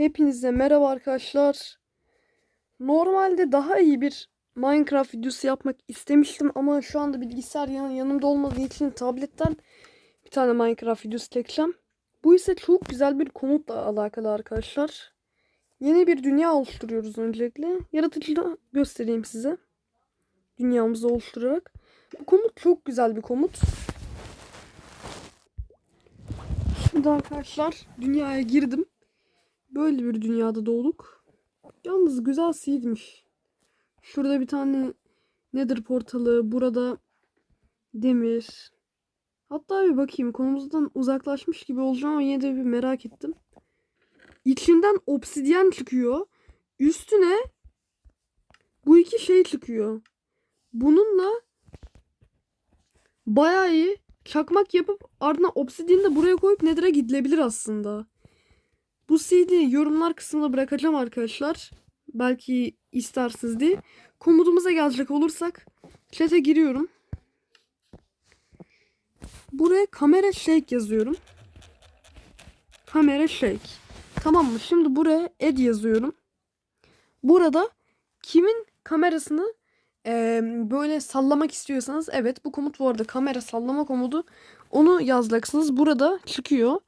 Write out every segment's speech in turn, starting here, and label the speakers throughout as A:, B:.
A: Hepinize merhaba arkadaşlar. Normalde daha iyi bir Minecraft videosu yapmak istemiştim ama şu anda bilgisayar yan- yanımda olmadığı için tabletten bir tane Minecraft videosu çekeceğim. Bu ise çok güzel bir komutla alakalı arkadaşlar. Yeni bir dünya oluşturuyoruz öncelikle. Yaratıcılığı göstereyim size. Dünyamızı oluşturarak. Bu komut çok güzel bir komut. Şimdi arkadaşlar dünyaya girdim. Böyle bir dünyada doğduk. Yalnız güzel seedmiş. Şurada bir tane Nether portalı, burada demir. Hatta bir bakayım konumuzdan uzaklaşmış gibi olacağım ama yine de bir merak ettim. İçinden obsidyen çıkıyor. Üstüne bu iki şey çıkıyor. Bununla bayağı iyi çakmak yapıp ardına obsidyeni de buraya koyup Nether'a gidilebilir aslında. Bu CD'yi yorumlar kısmına bırakacağım arkadaşlar. Belki istersiniz diye. Komutumuza gelecek olursak chat'e giriyorum. Buraya kamera shake yazıyorum. Kamera shake. Tamam mı? Şimdi buraya add yazıyorum. Burada kimin kamerasını eee, böyle sallamak istiyorsanız evet bu komut bu arada kamera sallama komutu onu yazacaksınız. Burada çıkıyor.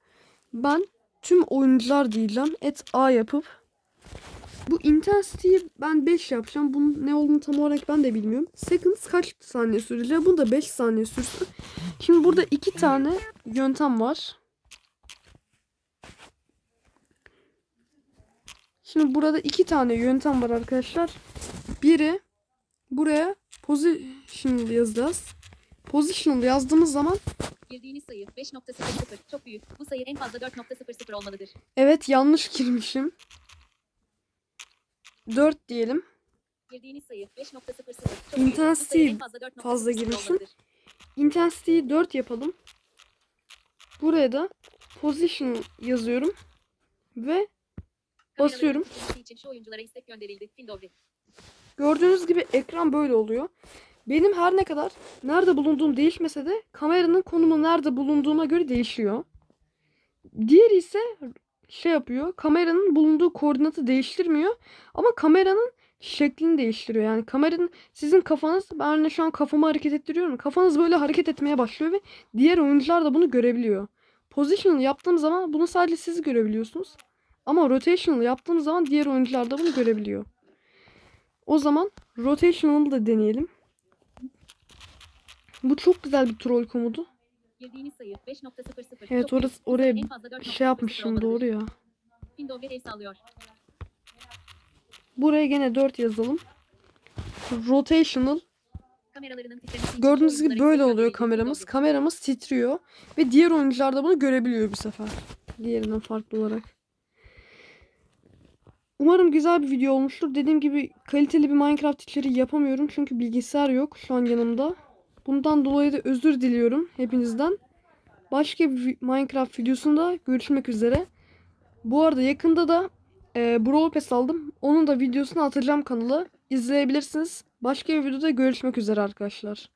A: Ben tüm oyuncular diyeceğim. Et A yapıp bu intensity'yi ben 5 yapacağım. Bunun ne olduğunu tam olarak ben de bilmiyorum. Seconds kaç saniye sürecek? Bu da 5 saniye sürsün. Şimdi burada iki tane yöntem var. Şimdi burada iki tane yöntem var arkadaşlar. Biri buraya position yazacağız. Positional yazdığımız zaman
B: Girdiğiniz sayı 5.00 çok büyük. Bu sayı en fazla 4.00 olmalıdır.
A: evet yanlış girmişim. 4 diyelim.
B: Girdiğiniz sayı 5.00 çok büyük. Bu sayı
A: Intensity
B: en fazla 4.00
A: fazla
B: olmalıdır.
A: Intensity'yi 4 yapalım. Buraya da position yazıyorum. Ve basıyorum. Gördüğünüz gibi ekran böyle oluyor. Benim her ne kadar nerede bulunduğum değişmese de kameranın konumu nerede bulunduğuma göre değişiyor. Diğeri ise şey yapıyor. Kameranın bulunduğu koordinatı değiştirmiyor. Ama kameranın şeklini değiştiriyor. Yani kameranın sizin kafanız ben şu an kafamı hareket ettiriyorum. Kafanız böyle hareket etmeye başlıyor ve diğer oyuncular da bunu görebiliyor. Positional yaptığım zaman bunu sadece siz görebiliyorsunuz. Ama rotational yaptığım zaman diğer oyuncular da bunu görebiliyor. O zaman rotational'ı da deneyelim. Bu çok güzel bir troll komutu.
B: Girdiğiniz sayı 5.00
A: Evet orası oraya
B: en fazla 4.00
A: şey yapmışım doğru ya.
B: Sallıyor.
A: Buraya gene 4 yazalım. Rotational. Gördüğünüz gibi böyle oluyor kameramız. Kameramız titriyor. Ve diğer oyuncular da bunu görebiliyor bu sefer. Diğerinden farklı olarak. Umarım güzel bir video olmuştur. Dediğim gibi kaliteli bir Minecraft içeriği yapamıyorum. Çünkü bilgisayar yok şu an yanımda. Bundan dolayı da özür diliyorum hepinizden. Başka bir Minecraft videosunda görüşmek üzere. Bu arada yakında da e, Brawl Pass aldım. Onun da videosunu atacağım kanala. İzleyebilirsiniz. Başka bir videoda görüşmek üzere arkadaşlar.